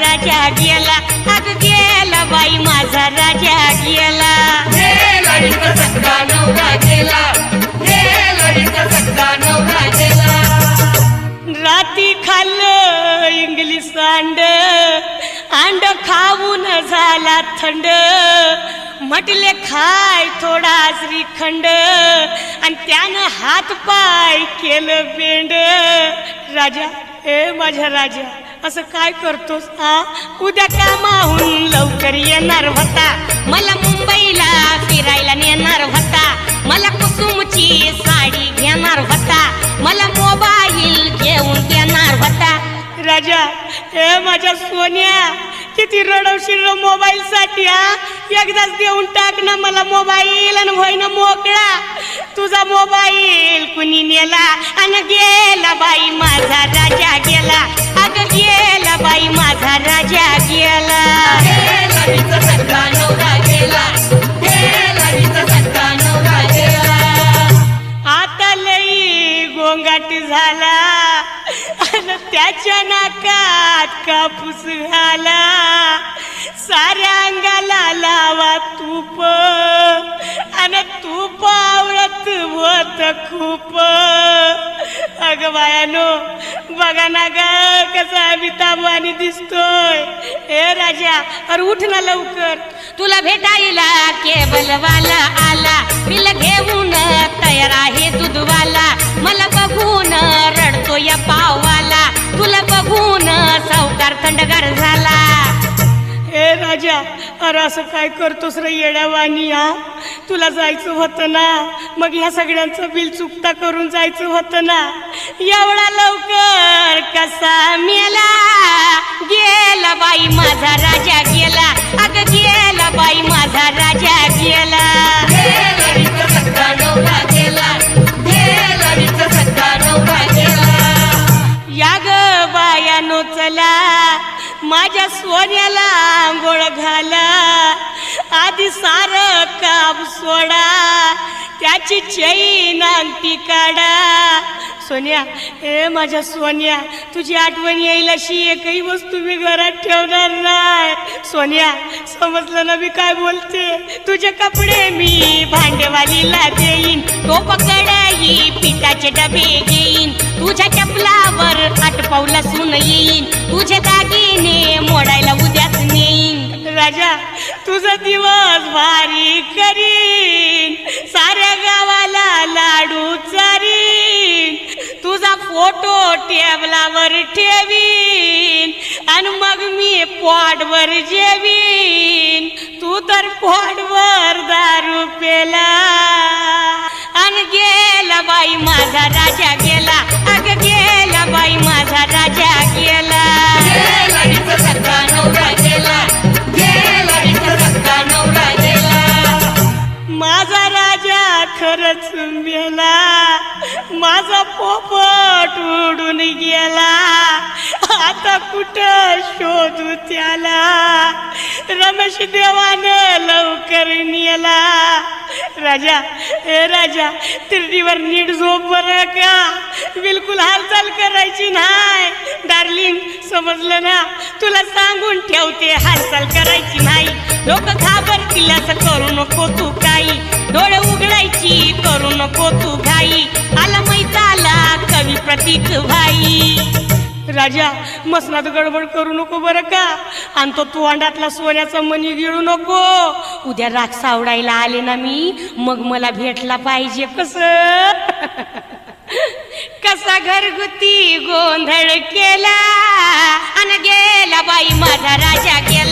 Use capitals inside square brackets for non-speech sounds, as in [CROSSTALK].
राजा गेला अग गेला बाई माझा राजा गेला हे हे राती खाल्लं इंग्लिश अंड. अंड खाऊन झाला थंड. म्हटले खाय थोडा श्रीखंड आणि त्यानं हात पाय केलं बेंड. राजा ए माझ्या राजा असं काय करतोस आ? उद्या कामाहून लवकर येणार होता. मला मुंबईला फिरायला नेणार होता. मला कुसुमची साडी घेणार होता. मला मोबाईल घेऊन देणार होता. राजा हे माझ्या सोन्या किती रडवशील मोबाईल साठी हा एकदाच देऊन टाक ना मला मोबाईल आणि होय ना मोकळा. तुझा मोबाईल कुणी नेला आणि गेला बाई माझा राजा गेला. नवरा गेला. आता लई गोंगाट झाला. आणि त्याच्या नाकात कापूस घाला. साऱ्या अंगाला लावा तूप. आणि तूप आवडत होत खूप. अग बायानो बघा ना ग कसा अमिताभ आणि दिसतोय. हे राजा अरे उठ ना लवकर. तुला भेटायला केबलवाला आला. बिल घेऊन तयार आहे दूधवाला. मला बघून रडतो या पाववाला तुला बघून सावकार थंडगार झाला. हे राजा अरे असं काय करतोस रे येड्यावानी हा? तुला जायचं होतं ना? मग ह्या सगळ्यांचं बिल चुकता करून जायचं होतं ना? एवढा लवकर कसा मेला? गेला बाई माझा राजा गेला. अगं गेला बाई माझा राजा गेला. या ग बायानो चला. माझ्या सोन्याला आंघोळ घाला. आधी काब सोडा. त्याची चैन अंगठी काढा. सोन्या ए माझ्या सोन्या तुझी आठवण येईल अशी एकही वस्तू मी घरात ठेवणार नाही. सोन्या समजलं ना मी काय बोलते? तुझे कपडे मी भांडेवालीला देईन. तो पकडाई पिठाचे डबे घेईन. तुझ्या चपलावर आटपावला सून येईन. तुझे दागिने मोडायला उद्याच नेईन. राजा तुझा दिवस भारी करी फोटो टेबलावर ठेवीन. आणि मग मी पॉडवर जेवीन. तू तर पॉडवर दारू पेला आणि गेला बाई माझा राजा गेला. अग गेला बाई माझा राजा गेला. गेला. माझा राजा खरंच मेला. माझा पोपट उडून गेला. आता कुठं शोधू त्याला? रमेश देवानं लवकर नेला. राजा ए राजा तिरडीवर नीट झोप बरं का? बिलकुल हालचाल करायची नाही. डार्लिंग समजलं ना? तुला सांगून ठेवते हालचाल करायची नाही. लोक घाबरतील असं करू नको तू. प्रतीक भाई. राजा मसनात गडबड करू नको बरं का? आणि तो तू अंडातला सोन्याचा मणी गिळू नको. उद्या राग सावडायला आले ना मी मग मला भेटला पाहिजे कस? [LAUGHS] कसा घरगुती गोंधळ केला? आणि गेला बाई माझा राजा केला